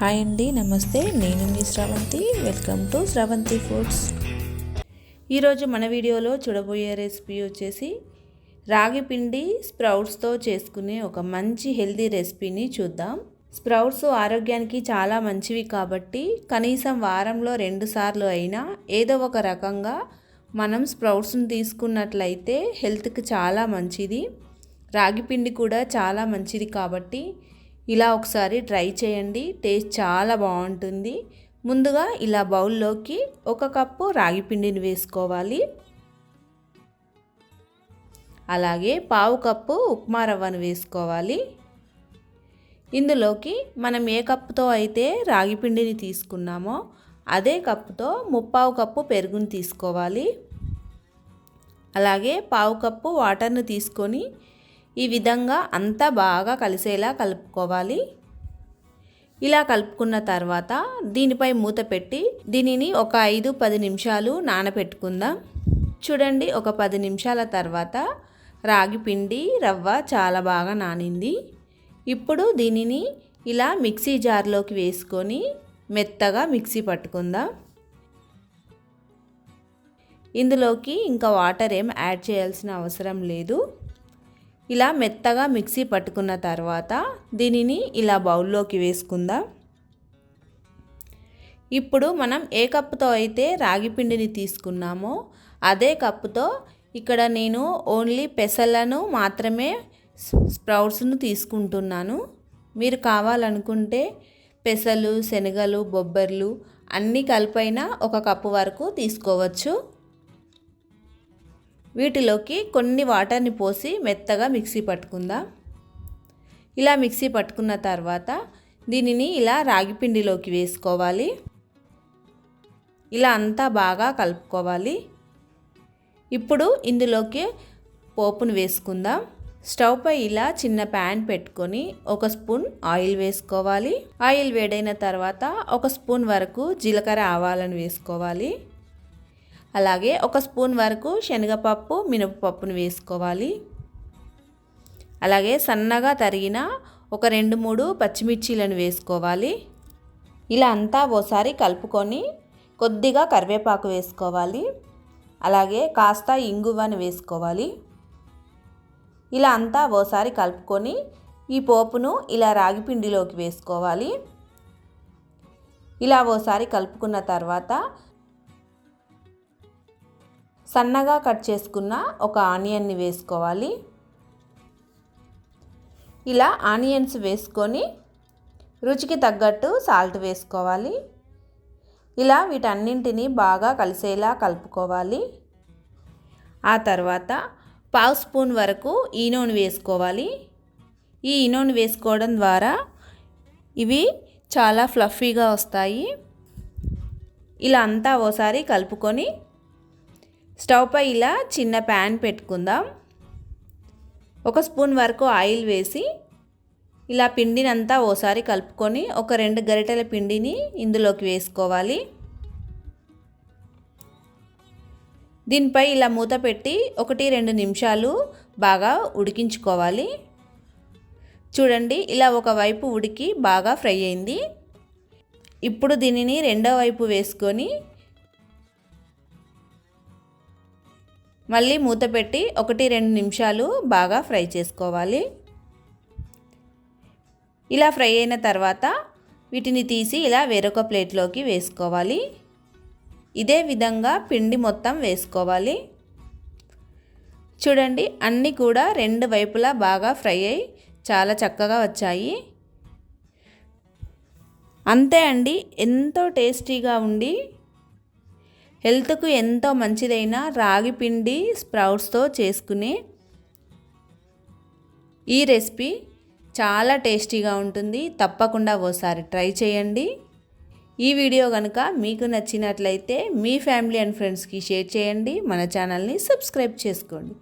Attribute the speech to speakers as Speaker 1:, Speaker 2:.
Speaker 1: Hi అండి నమస్తే. నేను మీ Sravanthi. Welcome to Sravanthi foods ఈరోజు మన వీడియోలో చూడబోయే రెసిపీ వచ్చేసి రాగి పిండి స్ప్రౌట్స్తో చేసుకునే ఒక మంచి హెల్తీ రెసిపీని చూద్దాం. స్ప్రౌట్స్ ఆరోగ్యానికి చాలా మంచివి కాబట్టి కనీసం వారంలో రెండుసార్లు అయినా ఏదో ఒక రకంగా మనం స్ప్రౌట్స్ని తీసుకున్నట్లయితే హెల్త్కి చాలా మంచిది. రాగి పిండి కూడా చాలా మంచిది కాబట్టి ఇలా ఒకసారి ట్రై చేయండి. టేస్ట్ చాలా బాగుంటుంది. ముందుగా ఇలా బౌల్లోకి ఒక కప్పు రాగి పిండిని వేసుకోవాలి. అలాగే పావు కప్పు ఉప్మా రవ్వను వేసుకోవాలి. ఇందులోకి మనం ఏ కప్పుతో అయితే రాగి పిండిని తీసుకున్నామో అదే కప్పుతో ముప్పావు కప్పు పెరుగుని తీసుకోవాలి. అలాగే పావు కప్పు వాటర్ను తీసుకొని ఈ విధంగా అంతా బాగా కలిసేలా కలుపుకోవాలి. ఇలా కలుపుకున్న తర్వాత దీనిపై మూత పెట్టి దీనిని ఒక ఐదు పది నిమిషాలు నానబెట్టుకుందాం చూడండి ఒక పది నిమిషాల తర్వాత రాగి పిండి రవ్వ చాలా బాగా నానింది. ఇప్పుడు దీనిని ఇలా మిక్సీ జార్లోకి వేసుకొని మెత్తగా మిక్సీ పట్టుకుందాం. ఇందులోకి ఇంకా వాటర్ ఏం యాడ్ చేయాల్సిన అవసరం లేదు. ఇలా మెత్తగా మిక్సీ పట్టుకున్న తర్వాత దీనిని ఇలా బౌల్లోకి వేసుకుందాం. ఇప్పుడు మనం ఏ కప్పుతో అయితే రాగి పిండిని తీసుకున్నామో అదే కప్పుతో ఇక్కడ నేను ఓన్లీ పెసలను మాత్రమే స్ప్రౌట్స్ను తీసుకుంటున్నాను. మీరు కావాలనుకుంటే పెసలు శనగలు బొబ్బర్లు అన్నీ కలిపైన ఒక కప్పు వరకు తీసుకోవచ్చు. వీటిలోకి కొన్ని వాటర్ని పోసి మెత్తగా మిక్సీ పట్టుకుందాం. ఇలా మిక్సీ పట్టుకున్న తర్వాత దీనిని ఇలా రాగి పిండిలోకి వేసుకోవాలి. ఇలా అంతా బాగా కలుపుకోవాలి. ఇప్పుడు ఇందులోకి పోపును వేసుకుందాం. స్టవ్ పై ఇలా చిన్న ప్యాన్ పెట్టుకొని ఒక స్పూన్ ఆయిల్ వేసుకోవాలి. ఆయిల్ వేడైన తర్వాత ఒక స్పూన్ వరకు జీలకర్ర ఆవాలను వేసుకోవాలి. అలాగే ఒక స్పూన్ వరకు శనగపప్పు మినపప్పును వేసుకోవాలి. అలాగే సన్నగా తరిగిన ఒక రెండు మూడు పచ్చిమిర్చీలను వేసుకోవాలి. ఇలా అంతా ఓసారి కలుపుకొని కొద్దిగా కరివేపాకు వేసుకోవాలి. అలాగే కాస్త ఇంగువను వేసుకోవాలి. ఇలా అంతా ఓసారి కలుపుకొని ఈ పోపును ఇలా రాగి పిండిలోకి వేసుకోవాలి. ఇలా ఓసారి కలుపుకున్న తర్వాత సన్నగా కట్ చేసుకున్న ఒక ఆనియన్ని వేసుకోవాలి. ఇలా ఆనియన్స్ వేసుకొని రుచికి తగ్గట్టు సాల్ట్ వేసుకోవాలి. ఇలా వీటన్నింటినీ బాగా కలిసేలా కలుపుకోవాలి. ఆ తర్వాత పావు స్పూన్ వరకు ఈనోన్ వేసుకోవాలి. ఈ ఈనోని వేసుకోవడం ద్వారా ఇవి చాలా ఫ్లఫీగా వస్తాయి. ఇలా అంతా ఓసారి కలుపుకొని స్టవ్ పై ఇలా చిన్న ప్యాన్ పెట్టుకుందాం. ఒక స్పూన్ వరకు ఆయిల్ వేసి ఇలా పిండినంతా ఓసారి కలుపుకొని ఒక రెండు గరిటెల పిండిని ఇందులోకి వేసుకోవాలి. దీనిపై ఇలా మూత పెట్టి ఒకటి రెండు నిమిషాలు బాగా ఉడికించుకోవాలి. చూడండి ఇలా ఒకవైపు ఉడికి బాగా ఫ్రై అయింది. ఇప్పుడు దీనిని రెండో వైపు వేసుకొని మళ్ళీ మూత పెట్టి ఒకటి రెండు నిమిషాలు బాగా ఫ్రై చేసుకోవాలి. ఇలా ఫ్రై అయిన తర్వాత వీటిని తీసి ఇలా వేరొక ప్లేట్లోకి వేసుకోవాలి. ఇదే విధంగా పిండి మొత్తం వేసుకోవాలి. చూడండి అన్నీ కూడా రెండు వైపులా బాగా ఫ్రై అయ్యి చాలా చక్కగా వచ్చాయి. అంతే అండి ఎంతో టేస్టీగా ఉండి హెల్త్కు ఎంతో మంచిదైన రాగి పిండి స్ప్రౌట్స్తో చేసుకునే ఈ రెసిపీ చాలా టేస్టీగా ఉంటుంది. తప్పకుండా ఓసారి ట్రై చేయండి. ఈ వీడియో కనుక మీకు నచ్చినట్లయితే మీ ఫ్యామిలీ అండ్ ఫ్రెండ్స్కి షేర్ చేయండి. మన ఛానల్ని సబ్స్క్రైబ్ చేసుకోండి.